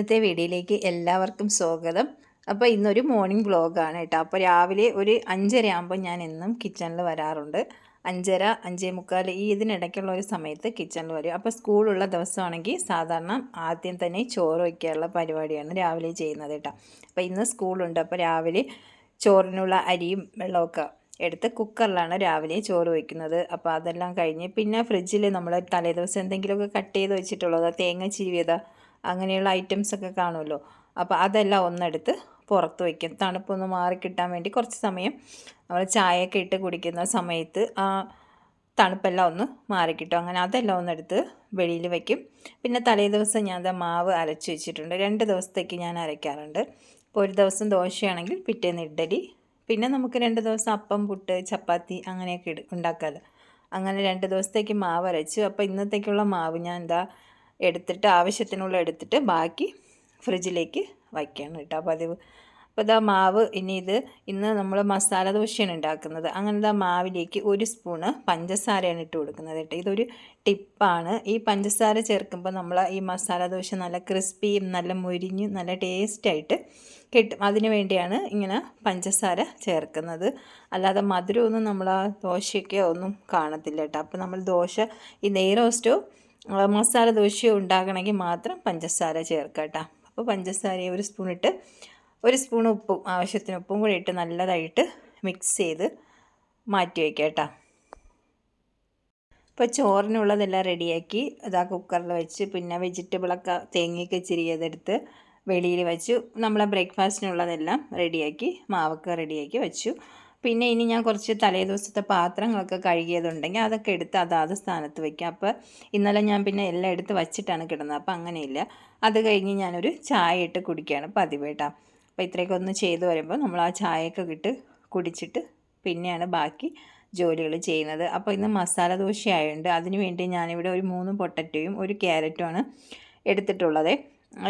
ഇന്നത്തെ വീഡിയോയിലേക്ക് എല്ലാവർക്കും സ്വാഗതം. അപ്പോൾ ഇന്നൊരു മോർണിംഗ് വ്ളോഗാണ് കേട്ടോ. അപ്പോൾ രാവിലെ ഒരു അഞ്ചര ആകുമ്പോൾ ഞാൻ എന്നും കിച്ചണിൽ വരാറുണ്ട്. അഞ്ചര അഞ്ചേ മുക്കാൽ ഈ ഇതിനിടയ്ക്കുള്ള ഒരു സമയത്ത് കിച്ചണിൽ വരും. അപ്പോൾ സ്കൂളുള്ള ദിവസമാണെങ്കിൽ സാധാരണ ആദ്യം തന്നെ ചോറ് വയ്ക്കാനുള്ള പരിപാടിയാണ് രാവിലെ ചെയ്യുന്നത് കേട്ടോ. അപ്പോൾ ഇന്ന് സ്കൂളുണ്ട് അപ്പോൾ രാവിലെ ചോറിനുള്ള അരിയും വെള്ളമൊക്കെ എടുത്ത് കുക്കറിലാണ് രാവിലെ ചോറ് വയ്ക്കുന്നത് അപ്പോൾ അതെല്ലാം കഴിഞ്ഞ് പിന്നെ ഫ്രിഡ്ജിൽ നമ്മൾ തലേദിവസം എന്തെങ്കിലുമൊക്കെ കട്ട് ചെയ്ത് വെച്ചിട്ടുള്ളത് തേങ്ങ ചിരിയത അങ്ങനെയുള്ള ഐറ്റംസ് ഒക്കെ കാണുമല്ലോ. അപ്പോൾ അതെല്ലാം ഒന്നെടുത്ത് പുറത്ത് വയ്ക്കും തണുപ്പൊന്ന് മാറി കിട്ടാൻ വേണ്ടി കുറച്ച് സമയം നമ്മൾ ചായയൊക്കെ ഇട്ട് കുടിക്കുന്ന സമയത്ത് ആ തണുപ്പെല്ലാം ഒന്ന് മാറിക്കിട്ടും അങ്ങനെ അതെല്ലാം ഒന്നെടുത്ത് വെളിയിൽ വയ്ക്കും പിന്നെ തലേ ദിവസം ഞാൻ അത് മാവ് അരച്ച് വെച്ചിട്ടുണ്ട്. രണ്ട് ദിവസത്തേക്ക് ഞാൻ അരയ്ക്കാറുണ്ട്. ഇപ്പോൾ ഒരു ദിവസം ദോശയാണെങ്കിൽ പിറ്റേന്ന് ഇഡ്ഡലി പിന്നെ നമുക്ക് രണ്ട് ദിവസം അപ്പം പുട്ട് ചപ്പാത്തി അങ്ങനെയൊക്കെ ഉണ്ടാക്കാറ് അങ്ങനെ രണ്ട് ദിവസത്തേക്ക് മാവ് അരച്ചു. അപ്പോൾ ഇന്നത്തേക്കുള്ള മാവ് ഞാൻ എന്താ എടുത്തിട്ട് ആവശ്യത്തിനുള്ള എടുത്തിട്ട് ബാക്കി ഫ്രിഡ്ജിലേക്ക് വയ്ക്കുകയാണ് കേട്ടോ. പതിവ് അപ്പോൾ ഇതാ മാവ് ഇനി ഇത് ഇന്ന് നമ്മൾ മസാല ദോശയാണ് ഉണ്ടാക്കുന്നത്. അങ്ങനെ ഇതാ മാവിലേക്ക് ഒരു സ്പൂണ് പഞ്ചസാരയാണ് ഇട്ട് കൊടുക്കുന്നത് കേട്ടോ. ഇതൊരു ടിപ്പാണ്. ഈ പഞ്ചസാര ചേർക്കുമ്പോൾ നമ്മൾ ഈ മസാല ദോശ നല്ല ക്രിസ്പിയും നല്ല മുരിഞ്ഞ് നല്ല ടേസ്റ്റായിട്ട് കിട്ടും. അതിന് വേണ്ടിയാണ് ഇങ്ങനെ പഞ്ചസാര ചേർക്കുന്നത്. അല്ലാതെ മധുരമൊന്നും നമ്മൾ ആ ദോശയ്ക്കോ ഒന്നും കാണത്തില്ല കേട്ടോ. അപ്പോൾ നമ്മൾ ദോശ ഈ നെയ് റോസ്റ്റോ മസാല ദോശയോ ഉണ്ടാക്കണമെങ്കിൽ മാത്രം പഞ്ചസാര ചേർക്കാം കേട്ടോ. അപ്പോൾ പഞ്ചസാര ഒരു സ്പൂൺ ഇട്ട് ഒരു സ്പൂൺ ഉപ്പും ആവശ്യത്തിന് ഉപ്പും കൂടി ഇട്ട് നല്ലതായിട്ട് മിക്സ് ചെയ്ത് മാറ്റി വയ്ക്കാം കേട്ടോ. ഇപ്പോൾ ചോറിനുള്ളതെല്ലാം റെഡിയാക്കി അതാ കുക്കറിൽ വെച്ച് പിന്നെ വെജിറ്റബിളൊക്കെ തേങ്ങയൊക്കെ ചിരിയതെടുത്ത് വെളിയിൽ വെച്ചു. നമ്മളെ ബ്രേക്ക്ഫാസ്റ്റിനുള്ളതെല്ലാം റെഡിയാക്കി മാവൊക്കെ റെഡിയാക്കി വെച്ചു. പിന്നെ ഇനി ഞാൻ കുറച്ച് തലേ ദിവസത്തെ പാത്രങ്ങളൊക്കെ കഴുകിയതുണ്ടെങ്കിൽ അതൊക്കെ എടുത്ത് അതാത് സ്ഥാനത്ത് വയ്ക്കുക അപ്പോൾ ഇന്നലെ ഞാൻ പിന്നെ എല്ലാം എടുത്ത് വച്ചിട്ടാണ് കിടന്നത്. അപ്പോൾ അങ്ങനെയില്ല. അത് കഴിഞ്ഞ് ഞാനൊരു ചായ ഇട്ട് കുടിക്കുകയാണ് പതിവേട്ടാ. അപ്പോൾ ഇത്രയൊക്കെ ഒന്ന് ചെയ്തു വരുമ്പോൾ നമ്മൾ ആ ചായയൊക്കെ കിട്ട് കുടിച്ചിട്ട് പിന്നെയാണ് ബാക്കി ജോലികൾ ചെയ്യുന്നത്. അപ്പോൾ ഇന്ന് മസാല ദോശ ആയതുകൊണ്ട് അതിന് വേണ്ടി ഞാനിവിടെ ഒരു മൂന്ന് പൊട്ടറ്റോയും ഒരു ക്യാരറ്റുമാണ് എടുത്തിട്ടുള്ളത്.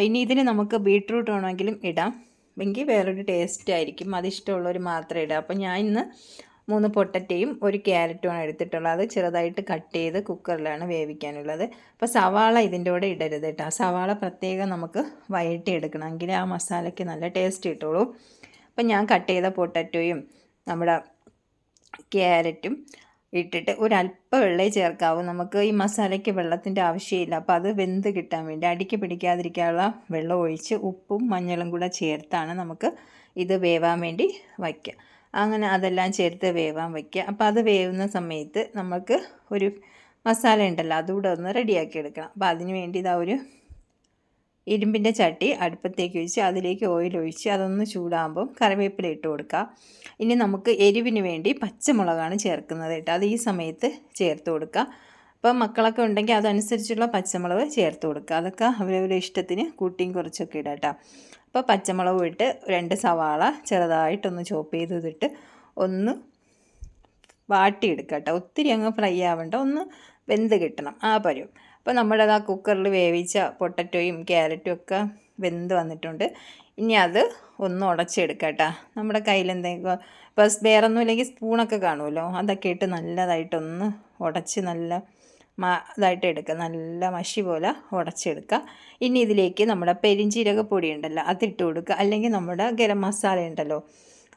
ഇനി ഇതിന് നമുക്ക് ബീട്രൂട്ട് വേണമെങ്കിലും ഇടാം. എങ്കിൽ വേറൊരു ടേസ്റ്റ് ആയിരിക്കും. അതിഷ്ടമുള്ളവർ മാത്രമേ ഇടുക. അപ്പോൾ ഞാൻ ഇന്ന് മൂന്ന് പൊട്ടറ്റയും ഒരു ക്യാരറ്റുമാണ് എടുത്തിട്ടുള്ളത്. അത് ചെറുതായിട്ട് കട്ട് ചെയ്ത് കുക്കറിലാണ് വേവിക്കാനുള്ളത്. അപ്പോൾ സവാള ഇതിന്റെ കൂടെ ഇടരുത് കേട്ടോ. സവാള പ്രത്യേകം നമുക്ക് വയറ്റി എടുക്കണം എങ്കിൽ ആ മസാലയ്ക്ക് നല്ല ടേസ്റ്റ് കിട്ടുള്ളൂ. അപ്പം ഞാൻ കട്ട് ചെയ്ത പൊട്ടറ്റോയും നമ്മുടെ ക്യാരറ്റും ഇട്ടിട്ട് ഒരല്പം വെള്ളേ ചേർക്കാവൂ. നമുക്ക് ഈ മസാലയ്ക്ക് വെള്ളത്തിന്റെ ആവശ്യമില്ല. അപ്പോൾ അത് വെന്ത് കിട്ടാൻ വേണ്ടി അടിക്ക് പിടിക്കാതിരിക്കാനുള്ള വെള്ളം ഒഴിച്ച് ഉപ്പും മഞ്ഞളും കൂടെ ചേർത്താണ് നമുക്ക് ഇത് വേവാൻ വേണ്ടി വയ്ക്കുക അങ്ങനെ അതെല്ലാം ചേർത്ത് വേവാൻ വയ്ക്കുക അപ്പോൾ അത് വേവുന്ന സമയത്ത് നമുക്ക് ഒരു മസാല ഉണ്ടല്ലോ അതുകൂടെ ഒന്ന് റെഡിയാക്കി എടുക്കണം. അപ്പോൾ അതിന് വേണ്ടി ഇതാ ഒരു ഇരുമ്പിന്റെ ചട്ടി അടുപ്പത്തേക്ക് വെച്ച് അതിലേക്ക് ഓയിൽ ഒഴിച്ച് അതൊന്ന് ചൂടാകുമ്പം കറിവേപ്പില ഇട്ട് കൊടുക്കുക ഇനി നമുക്ക് എരിവിന് വേണ്ടി പച്ചമുളകാണ് ചേർക്കുന്നത് കേട്ടോ. അത് ഈ സമയത്ത് ചേർത്ത് കൊടുക്കുക അപ്പം മക്കളൊക്കെ ഉണ്ടെങ്കിൽ അതനുസരിച്ചുള്ള പച്ചമുളക് ചേർത്ത് കൊടുക്കുക അതൊക്കെ അവരവരുടെ ഇഷ്ടത്തിന് കൂട്ടിയും കുറച്ചൊക്കെ ഇടാം കേട്ടോ. അപ്പോൾ പച്ചമുളക് ഇട്ട് രണ്ട് സവാള ചെറുതായിട്ടൊന്ന് ചോപ്പ് ചെയ്തിട്ട് ഒന്ന് വാട്ടിയെടുക്കുക കേട്ടോ. ഒത്തിരി അങ്ങ് ഫ്രൈ ആവേണ്ട. ഒന്ന് വെന്ത് കിട്ടണം. ആ പരുവം അപ്പോൾ നമ്മുടെ ആ കുക്കറിൽ വേവിച്ച പൊട്ടറ്റോയും ക്യാരറ്റും ഒക്കെ വെന്ത് വന്നിട്ടുണ്ട്. ഇനി അത് ഒന്ന് ഉടച്ചെടുക്കുക കേട്ടോ. നമ്മുടെ കയ്യിൽ എന്തെങ്കിലും ഇപ്പോൾ വേറൊന്നും ഇല്ലെങ്കിൽ സ്പൂണൊക്കെ കാണുമല്ലോ. അതൊക്കെ ഇട്ട് നല്ലതായിട്ടൊന്ന് ഉടച്ച് നല്ല ഇതായിട്ട് എടുക്കുക നല്ല മഷി പോലെ ഉടച്ചെടുക്കുക ഇനി ഇതിലേക്ക് നമ്മുടെ പെരിഞ്ചീരക പൊടി ഉണ്ടല്ലോ അതിട്ട് കൊടുക്കുക. അല്ലെങ്കിൽ നമ്മുടെ ഗരം മസാല ഉണ്ടല്ലോ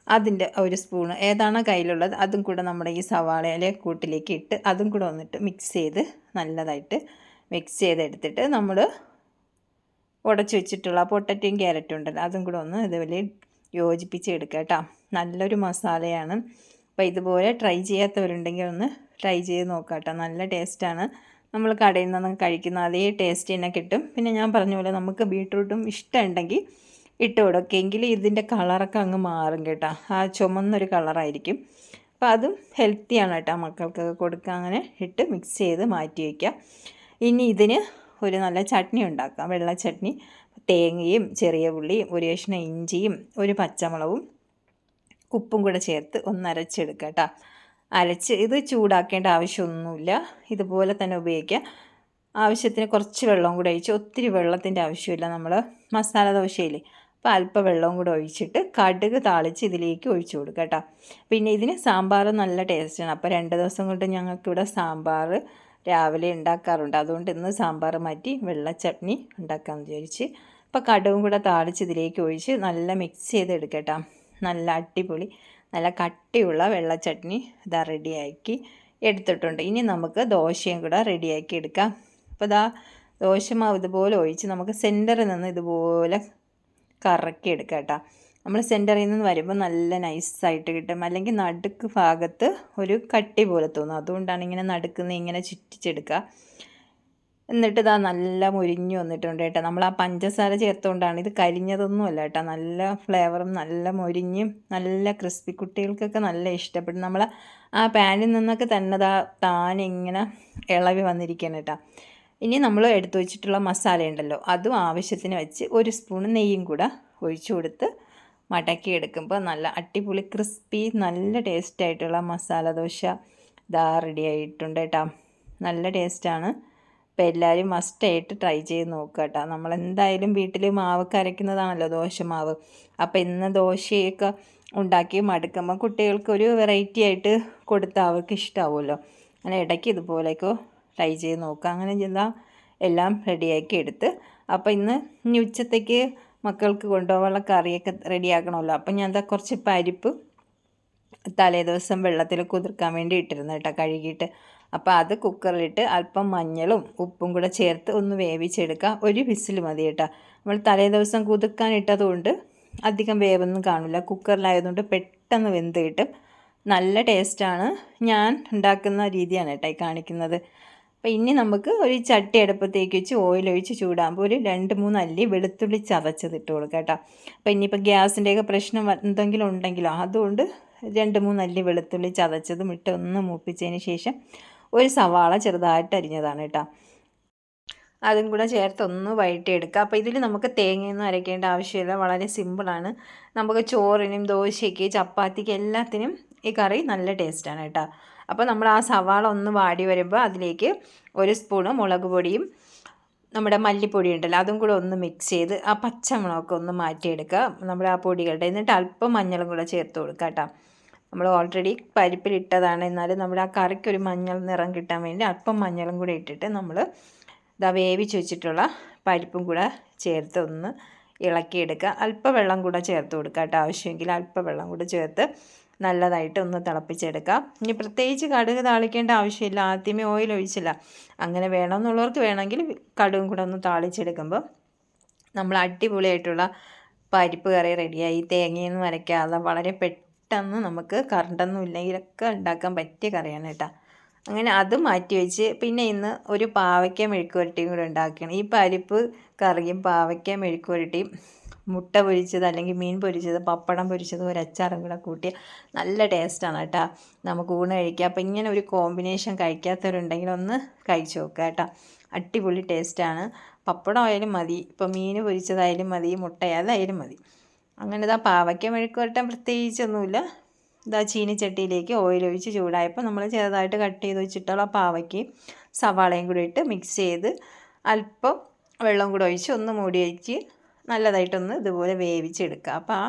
അതിന്റെ ഒരു സ്പൂണ് ഏതാണ് കയ്യിലുള്ളത് അതും കൂടെ നമ്മുടെ ഈ സവാളയിലെ കൂട്ടിലേക്ക് ഇട്ട് അതും കൂടെ വന്നിട്ട് മിക്സ് ചെയ്ത് നല്ലതായിട്ട് മിക്സ് ചെയ്തെടുത്തിട്ട് നമ്മൾ ഉടച്ചു വെച്ചിട്ടുള്ള പൊട്ടറ്റയും ക്യാരറ്റും ഉണ്ടല്ലോ അതും കൂടെ ഒന്ന് ഇതുപോലെ യോജിപ്പിച്ച് എടുക്കുക കേട്ടോ. നല്ലൊരു മസാലയാണ്. അപ്പോൾ ഇതുപോലെ ട്രൈ ചെയ്യാത്തവരുണ്ടെങ്കിൽ ഒന്ന് ട്രൈ ചെയ്ത് നോക്കാം കേട്ടോ. നല്ല ടേസ്റ്റാണ്. നമ്മൾ കടയിൽ നിന്ന് കഴിക്കുന്ന അതേ ടേസ്റ്റ് തന്നെ കിട്ടും. പിന്നെ ഞാൻ പറഞ്ഞ പോലെ നമുക്ക് ബീട്രൂട്ടും ഇഷ്ടമുണ്ടെങ്കിൽ ഇട്ട് കൊടുക്കെങ്കിൽ ഇതിന്റെ കളറൊക്കെ അങ്ങ് മാറും കേട്ടോ. ആ ചുമന്നൊരു കളറായിരിക്കും അപ്പോൾ അതും ഹെൽത്തിയാണ് കേട്ടോ. മക്കൾക്കൊക്കെ കൊടുക്കുക. അങ്ങനെ ഇട്ട് മിക്സ് ചെയ്ത് മാറ്റി വയ്ക്കുക. ഇനി ഇതിന് ഒരു നല്ല ചട്നി ഉണ്ടാക്കാം. വെള്ള ചട്നി തേങ്ങയും ചെറിയ ഉള്ളിയും ഒരു കഷ്ണം ഇഞ്ചിയും ഒരു പച്ചമുളകും ഉപ്പും കൂടെ ചേർത്ത് ഒന്ന് അരച്ചെടുക്കുക കേട്ടോ. അരച്ച് ഇത് ചൂടാക്കേണ്ട ആവശ്യമൊന്നുമില്ല. ഇതുപോലെ തന്നെ ഉപയോഗിക്കാം ആവശ്യത്തിന് കുറച്ച് വെള്ളവും കൂടെ ഒഴിച്ച് ഒത്തിരി വെള്ളത്തിന്റെ ആവശ്യമില്ല നമ്മൾ മസാല ദോശയിൽ അപ്പോൾ അല്പം വെള്ളവും കൂടെ ഒഴിച്ചിട്ട് കടുക് താളിച്ച് ഇതിലേക്ക് ഒഴിച്ചു കൊടുക്കുക കേട്ടോ. പിന്നെ ഇതിന് സാമ്പാർ നല്ല ടേസ്റ്റാണ്. അപ്പോൾ രണ്ട് ദിവസം കൊണ്ട് ഞങ്ങൾക്കിവിടെ സാമ്പാർ രാവിലെ ഉണ്ടാക്കാറുണ്ട്. അതുകൊണ്ട് ഇന്ന് സാമ്പാർ മാറ്റി വെള്ള ചട്നി ഉണ്ടാക്കാൻ വിചാരിച്ച്. അപ്പോൾ കടുവും കൂടെ താളിച്ച് ഇതിലേക്ക് ഒഴിച്ച് നല്ല മിക്സ് ചെയ്ത് എടുക്കട്ടോ നല്ല അടിപൊളി നല്ല കട്ടിയുള്ള വെള്ള ചട്നി ഇതാ റെഡിയാക്കി എടുത്തിട്ടുണ്ട്. ഇനി നമുക്ക് ദോശയും കൂടെ റെഡിയാക്കി എടുക്കാം. അപ്പോൾ ഇതാ ദോശമാവ് ഇതുപോലെ ഒഴിച്ച് നമുക്ക് സെന്ററിൽ നിന്ന് ഇതുപോലെ കറക്കി എടുക്കാം കേട്ടോ നമ്മൾ സെന്ററിൽ നിന്ന് വരുമ്പോൾ നല്ല നൈസായിട്ട് കിട്ടും. അല്ലെങ്കിൽ നടുക്ക് ഭാഗത്ത് ഒരു കട്ടി പോലെ തോന്നും. അതുകൊണ്ടാണ് ഇങ്ങനെ നടുക്കുന്ന ഇങ്ങനെ ചുറ്റിച്ചെടുക്കുക എന്നിട്ട് ഇതാ നല്ല മുരിഞ്ഞു വന്നിട്ടുണ്ട് കേട്ടോ. നമ്മൾ ആ പഞ്ചസാര ചേർത്തുകൊണ്ടാണ് ഇത് കരിഞ്ഞതൊന്നുമല്ല കേട്ടോ. നല്ല ഫ്ലേവറും നല്ല മുരിഞ്ഞും നല്ല ക്രിസ്പി കുട്ടികൾക്കൊക്കെ നല്ല ഇഷ്ടപ്പെടും. നമ്മൾ ആ പാനിൽ നിന്നൊക്കെ തന്നെ ഇതാ താനിങ്ങനെ ഇളവി വന്നിരിക്കുകയാണ് കേട്ടോ. ഇനി നമ്മൾ എടുത്തു വെച്ചിട്ടുള്ള മസാല ഉണ്ടല്ലോ അതും ആവശ്യത്തിന് വെച്ച് ഒരു സ്പൂൺ നെയ്യും കൂടെ ഒഴിച്ചു കൊടുത്ത് മടക്കി എടുക്കുമ്പോൾ നല്ല അടിപൊളി ക്രിസ്പി നല്ല ടേസ്റ്റായിട്ടുള്ള മസാല ദോശ ഇതാ റെഡി ആയിട്ടുണ്ട് കേട്ടോ നല്ല ടേസ്റ്റാണ് അപ്പോൾ എല്ലാവരും മസ്റ്റായിട്ട് ട്രൈ ചെയ്ത് നോക്കുക കേട്ടോ നമ്മളെന്തായാലും വീട്ടിൽ മാവൊക്കെ അരയ്ക്കുന്നതാണല്ലോ ദോശമാവ് അപ്പോൾ ഇന്ന് ദോശയൊക്കെ ഉണ്ടാക്കി മടുക്കുമ്പോൾ കുട്ടികൾക്ക് ഒരു വെറൈറ്റി ആയിട്ട് കൊടുത്താൽ അവർക്ക് ഇഷ്ടമാവുമല്ലോ അങ്ങനെ ഇടയ്ക്ക് ഇതുപോലെയൊക്കെ ട്രൈ ചെയ്ത് നോക്കുക. അങ്ങനെ ചെയ്താൽ എല്ലാം റെഡിയാക്കി എടുത്ത്. അപ്പോൾ ഇന്ന് ഇനി ഉച്ചത്തേക്ക് മക്കൾക്ക് കൊണ്ടുപോകാനുള്ള കറിയൊക്കെ റെഡിയാക്കണമല്ലോ. അപ്പം ഞാൻ എന്താ കുറച്ച് പരിപ്പ് തലേ ദിവസം വെള്ളത്തിൽ കുതിർക്കാൻ വേണ്ടി ഇട്ടിരുന്നു കേട്ടോ കഴുകിയിട്ട്. അപ്പോൾ അത് കുക്കറിലിട്ട് അല്പം മഞ്ഞളും ഉപ്പും കൂടെ ചേർത്ത് ഒന്ന് വേവിച്ചെടുക്കുക ഒരു വിസിൽ മതി കേട്ടോ. നമ്മൾ തലേ ദിവസം ഇട്ടതുകൊണ്ട് അധികം വേവൊന്നും കാണില്ല. കുക്കറിലായതുകൊണ്ട് പെട്ടെന്ന് വെന്ത് കിട്ടും. നല്ല ടേസ്റ്റാണ്. ഞാൻ ഉണ്ടാക്കുന്ന രീതിയാണ് കേട്ടോ ഈ കാണിക്കുന്നത്. അപ്പോൾ ഇനി നമുക്ക് ഒരു ചട്ടി അടുപ്പത്തേക്ക് വെച്ച് ഓയിലൊഴിച്ച് ചൂടാകുമ്പോൾ ഒരു രണ്ട് മൂന്ന് അല്ലി വെളുത്തുള്ളി ചതച്ചത് ഇട്ട് കൊടുക്കുക കേട്ടോ. അപ്പോൾ ഇനിയിപ്പോൾ ഗ്യാസിന്റെയൊക്കെ പ്രശ്നം എന്തെങ്കിലും ഉണ്ടെങ്കിലോ? അതുകൊണ്ട് രണ്ട് മൂന്ന് അല്ലി വെളുത്തുള്ളി ചതച്ചതും ഇട്ട് ഒന്ന് മൂപ്പിച്ചതിന് ശേഷം ഒരു സവാള ചെറുതായിട്ട് അരിഞ്ഞതാണ് കേട്ടോ. അതും കൂടെ ചേർത്ത് ഒന്ന് വഴറ്റിയെടുക്കുക അപ്പോൾ ഇതിൽ നമുക്ക് തേങ്ങയൊന്നും അരയ്ക്കേണ്ട ആവശ്യമില്ല. വളരെ സിമ്പിളാണ് നമുക്ക് ചോറിനും ദോശയ്ക്ക് ചപ്പാത്തിക്ക് എല്ലാത്തിനും ഈ കറി നല്ല ടേസ്റ്റാണ് കേട്ടോ. അപ്പോൾ നമ്മൾ ആ സവാള ഒന്ന് വാടി വരുമ്പോൾ അതിലേക്ക് ഒരു സ്പൂണ് മുളക് പൊടിയും നമ്മുടെ മല്ലിപ്പൊടി ഉണ്ടല്ലോ അതും കൂടെ ഒന്ന് മിക്സ് ചെയ്ത് ആ പച്ചമുളകൊക്കെ ഒന്ന് മാറ്റിയെടുക്കുക. നമ്മുടെ ആ പൊടികളുടെ എന്നിട്ട് അല്പം മഞ്ഞളും കൂടെ ചേർത്ത് കൊടുക്കുക കേട്ടോ. നമ്മൾ ഓൾറെഡി പരിപ്പിലിട്ടതാണ് എന്നാലും നമ്മുടെ ആ കറിക്ക് ഒരു മഞ്ഞൾ നിറം കിട്ടാൻ വേണ്ടി അല്പം മഞ്ഞളും കൂടെ ഇട്ടിട്ട് നമ്മൾ ഇതാ വേവിച്ച് വെച്ചിട്ടുള്ള പരിപ്പും കൂടെ ചേർത്ത് ഒന്ന് ഇളക്കിയെടുക്കുക. അല്പം വെള്ളം കൂടെ ചേർത്ത് കൊടുക്കുക കേട്ടോ. ആവശ്യമെങ്കിൽ അല്പം വെള്ളം കൂടെ ചേർത്ത് നല്ലതായിട്ട് ഒന്ന് തിളപ്പിച്ചെടുക്കാം. ഇനി പ്രത്യേകിച്ച് കടുക് താളിക്കേണ്ട ആവശ്യമില്ല. ആദ്യമേ ഓയിൽ ഒഴിച്ചില്ല. അങ്ങനെ വേണമെന്നുള്ളവർക്ക് വേണമെങ്കിൽ കടുകും കൂടെ ഒന്ന് താളിച്ചെടുക്കുമ്പോൾ നമ്മൾ അടിപൊളിയായിട്ടുള്ള പരിപ്പ് കറി റെഡിയായി. തേങ്ങയൊന്നും അരയ്ക്കാതെ വളരെ പെട്ടെന്ന് നമുക്ക് കറണ്ടൊന്നും ഇല്ലെങ്കിലൊക്കെ ഉണ്ടാക്കാൻ പറ്റിയ കറിയാണ് കേട്ടോ. അങ്ങനെ അത് മാറ്റി വെച്ച് പിന്നെ ഇന്ന് ഒരു പാവയ്ക്ക മെഴുക്കുവരട്ടിയും കൂടെ ഉണ്ടാക്കണം ഈ പരിപ്പ് കറിയും പാവയ്ക്ക മെഴുക്കുവരട്ടിയും മുട്ട പൊരിച്ചത് അല്ലെങ്കിൽ മീൻ പൊരിച്ചത് പപ്പടം പൊരിച്ചത് ഒരു അച്ചാറും കൂടെ കൂട്ടി നല്ല ടേസ്റ്റാണ് കേട്ടോ. നമുക്ക് ഊണ് കഴിക്കാം. അപ്പോൾ ഇങ്ങനെ ഒരു കോമ്പിനേഷൻ കഴിക്കാത്തവരുണ്ടെങ്കിൽ ഒന്ന് കഴിച്ചു നോക്കുക കേട്ടോ. അടിപൊളി ടേസ്റ്റാണ് പപ്പടം ആയാലും മതി. ഇപ്പോൾ മീൻ പൊരിച്ചതായാലും മതി മുട്ട ഏതായാലും മതി. അങ്ങനെ ഇതാ പാവയ്ക്ക മെഴുക്ക് വരട്ടാൻ പ്രത്യേകിച്ചൊന്നുമില്ല. ഇതാ ചീനിച്ചട്ടിയിലേക്ക് ഓയിലൊഴിച്ച് ചൂടായപ്പോൾ നമ്മൾ ചെറുതായിട്ട് കട്ട് ചെയ്ത് വെച്ചിട്ടുള്ള പാവയ്ക്ക് സവാളയും കൂടി ഇട്ട് മിക്സ് ചെയ്ത് അല്പം വെള്ളം കൂടെ ഒഴിച്ച് ഒന്ന് മൂടി വെച്ച് നല്ലതായിട്ടൊന്ന് ഇതുപോലെ വേവിച്ചെടുക്കുക. അപ്പോൾ ആ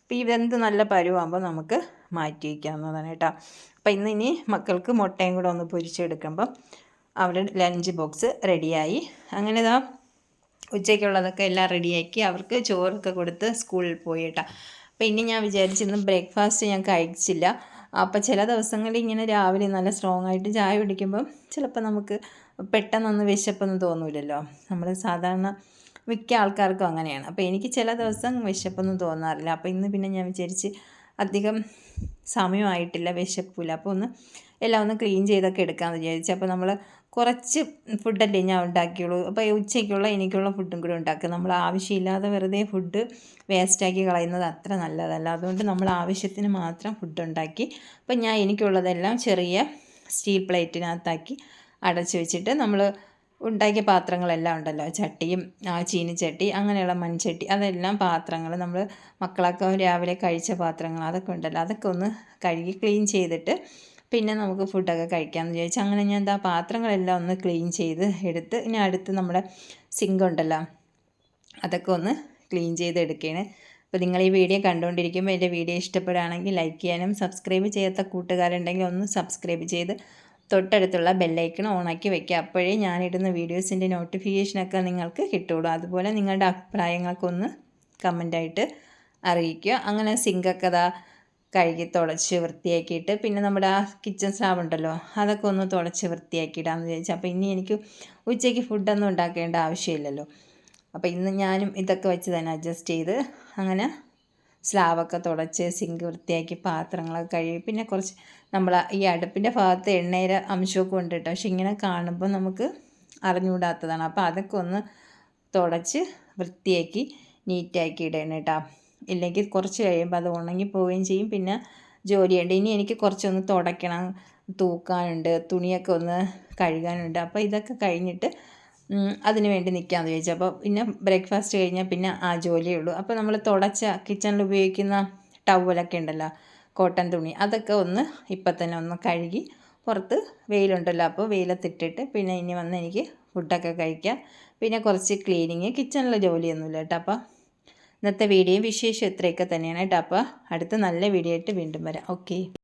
അപ്പോൾ ഈ വെന്ത് നല്ല പരുവാകുമ്പോൾ നമുക്ക് മാറ്റി വയ്ക്കാവുന്നതാണ് കേട്ടോ. അപ്പോൾ ഇന്ന് ഇനി മക്കൾക്ക് മുട്ടയും കൂടെ ഒന്ന് പൊരിച്ചെടുക്കുമ്പം അവരുടെ ലഞ്ച് ബോക്സ് റെഡിയായി അങ്ങനെ ഇതാ ഉച്ചയ്ക്കുള്ളതൊക്കെ എല്ലാം റെഡിയാക്കി അവർക്ക് ചോറൊക്കെ കൊടുത്ത് സ്കൂളിൽ പോയി കേട്ടോ. അപ്പോൾ ഇനി ഞാൻ വിചാരിച്ചിരുന്നു ബ്രേക്ക്ഫാസ്റ്റ് ഞാൻ കഴിച്ചില്ല അപ്പോൾ ചില ദിവസങ്ങളിൽ ഇങ്ങനെ രാവിലെ നല്ല സ്ട്രോങ് ആയിട്ട് ചായ കുടിക്കുമ്പം ചിലപ്പോൾ നമുക്ക് പെട്ടെന്നൊന്ന് വിശപ്പൊന്നും തോന്നില്ലല്ലോ നമ്മൾ സാധാരണ മിക്ക ആൾക്കാർക്കും അങ്ങനെയാണ്. അപ്പോൾ എനിക്ക് ചില ദിവസം വിശപ്പൊന്നും തോന്നാറില്ല. അപ്പോൾ ഇന്ന് പിന്നെ ഞാൻ വിചാരിച്ച് അധികം സമയമായിട്ടില്ല വിശപ്പില്ല. അപ്പോൾ ഒന്ന് എല്ലാം ഒന്ന് ക്ലീൻ ചെയ്തൊക്കെ എടുക്കാമെന്ന് വിചാരിച്ചു. അപ്പോൾ നമ്മൾ കുറച്ച് ഫുഡല്ലേ ഞാൻ ഉണ്ടാക്കിയുള്ളൂ. അപ്പോൾ ഈ ഉച്ചയ്ക്കുള്ള എനിക്കുള്ള ഫുഡും കൂടി ഉണ്ടാക്കുക. നമ്മൾ ആവശ്യമില്ലാതെ വെറുതെ ഫുഡ് വേസ്റ്റാക്കി കളയുന്നത് അത്ര നല്ലതല്ല. അതുകൊണ്ട് നമ്മൾ ആവശ്യത്തിന് മാത്രം ഫുഡ് ഉണ്ടാക്കി. അപ്പോൾ ഞാൻ എനിക്കുള്ളതെല്ലാം ചെറിയ സ്റ്റീൽ പ്ലേറ്റിനകത്താക്കി അടച്ചു വെച്ചിട്ട് നമ്മൾ ഉണ്ടാക്കിയ പാത്രങ്ങളെല്ലാം ഉണ്ടല്ലോ. ചട്ടിയും ആ ചീനിച്ചട്ടി അങ്ങനെയുള്ള മൺചട്ടി അതെല്ലാം പാത്രങ്ങൾ നമ്മൾ മക്കളൊക്കെ രാവിലെ കഴിച്ച പാത്രങ്ങൾ അതൊക്കെ ഉണ്ടല്ലോ. അതൊക്കെ ഒന്ന് കഴുകി ക്ലീൻ ചെയ്തിട്ട് പിന്നെ നമുക്ക് ഫുഡൊക്കെ കഴിക്കാമെന്ന് വിചാരിച്ചു. അങ്ങനെ ഞാൻ എന്താ പാത്രങ്ങളെല്ലാം ഒന്ന് ക്ലീൻ ചെയ്ത് എടുത്ത് ഇനി അടുത്ത് നമ്മുടെ സിങ്ക് ഉണ്ടല്ലോ അതൊക്കെ ഒന്ന് ക്ലീൻ ചെയ്ത് എടുക്കുകയാണ്. അപ്പോൾ നിങ്ങൾ ഈ വീഡിയോ കണ്ടുകൊണ്ടിരിക്കുമ്പോൾ എന്റെ വീഡിയോ ഇഷ്ടപ്പെടുകയാണെങ്കിൽ ലൈക്ക് ചെയ്യാനും സബ്സ്ക്രൈബ് ചെയ്യാത്ത കൂട്ടുകാരുണ്ടെങ്കിൽ ഒന്ന് സബ്സ്ക്രൈബ് ചെയ്ത് തൊട്ടടുത്തുള്ള ബെല്ലൈക്കൺ ഓണാക്കി വെക്കുക. അപ്പോഴേ ഞാനിടുന്ന വീഡിയോസിന്റെ നോട്ടിഫിക്കേഷനൊക്കെ നിങ്ങൾക്ക് കിട്ടുള്ളൂ അതുപോലെ നിങ്ങളുടെ അഭിപ്രായങ്ങൾക്കൊന്ന് കമന്റായിട്ട് അറിയിക്കുക. അങ്ങനെ സിങ്കൊക്കെ അതാ കഴുകി തുളച്ച് വൃത്തിയാക്കിയിട്ട് പിന്നെ നമ്മുടെ ആ കിച്ചൺ സ്ലാബ് ഉണ്ടല്ലോ അതൊക്കെ ഒന്ന് തുളച്ച് വൃത്തിയാക്കിയിടാമെന്ന് വിചാരിച്ചു. അപ്പോൾ ഇനി എനിക്ക് ഉച്ചയ്ക്ക് ഫുഡൊന്നും ഉണ്ടാക്കേണ്ട ആവശ്യമില്ലല്ലോ. അപ്പോൾ ഇന്ന് ഞാനും ഇതൊക്കെ വെച്ച് തന്നെ അഡ്ജസ്റ്റ് ചെയ്ത് അങ്ങനെ സ്ലാബൊക്കെ തുടച്ച് സിങ്ക് വൃത്തിയാക്കി പാത്രങ്ങളൊക്കെ കഴുകി. പിന്നെ കുറച്ച് നമ്മൾ ഈ അടുപ്പിന്റെ ഭാഗത്ത് എണ്ണയുടെ അംശമൊക്കെ ഉണ്ട് കേട്ടോ. പക്ഷെ ഇങ്ങനെ കാണുമ്പോൾ നമുക്ക് അറിഞ്ഞുകൂടാത്തതാണ്. അപ്പോൾ അതൊക്കെ ഒന്ന് തുടച്ച് വൃത്തിയാക്കി നീറ്റാക്കി ഇടണം കേട്ടോ. ഇല്ലെങ്കിൽ കുറച്ച് കഴിയുമ്പോൾ അത് ഉണങ്ങി പോവുകയും ചെയ്യും. പിന്നെ ജോലിയുണ്ട് ഇനി എനിക്ക് കുറച്ചൊന്ന് തുടയ്ക്കണം. തൂക്കാനുണ്ട്. തുണിയൊക്കെ ഒന്ന് കഴുകാനുണ്ട്. അപ്പോൾ ഇതൊക്കെ കഴിഞ്ഞിട്ട് അതിന് വേണ്ടി നിൽക്കാമെന്ന് ചോദിച്ചു അപ്പോൾ പിന്നെ ബ്രേക്ക്ഫാസ്റ്റ് കഴിഞ്ഞാൽ പിന്നെ ആ ജോലിയേ ഉള്ളൂ അപ്പോൾ നമ്മൾ തുടച്ച കിച്ചണിൽ ഉപയോഗിക്കുന്ന ടവലൊക്കെ ഉണ്ടല്ലോ കോട്ടൺ തുണി അതൊക്കെ ഒന്ന് ഇപ്പം തന്നെ ഒന്ന് കഴുകി പുറത്ത് വെയിലുണ്ടല്ലോ അപ്പോൾ വെയിലത്തിട്ടിട്ട് പിന്നെ ഇനി വന്ന് എനിക്ക് ഫുഡൊക്കെ കഴിക്കാം. പിന്നെ കുറച്ച് ക്ലീനിങ് കിച്ചണിലെ ജോലിയൊന്നുമില്ല കേട്ടോ. അപ്പോൾ ഇന്നത്തെ വീഡിയോയും വിശേഷം ഇത്രയൊക്കെ തന്നെയാണ് കേട്ടോ. അപ്പോൾ അടുത്ത നല്ല വീഡിയോ ആയിട്ട് വീണ്ടും വരാം. ഓക്കെ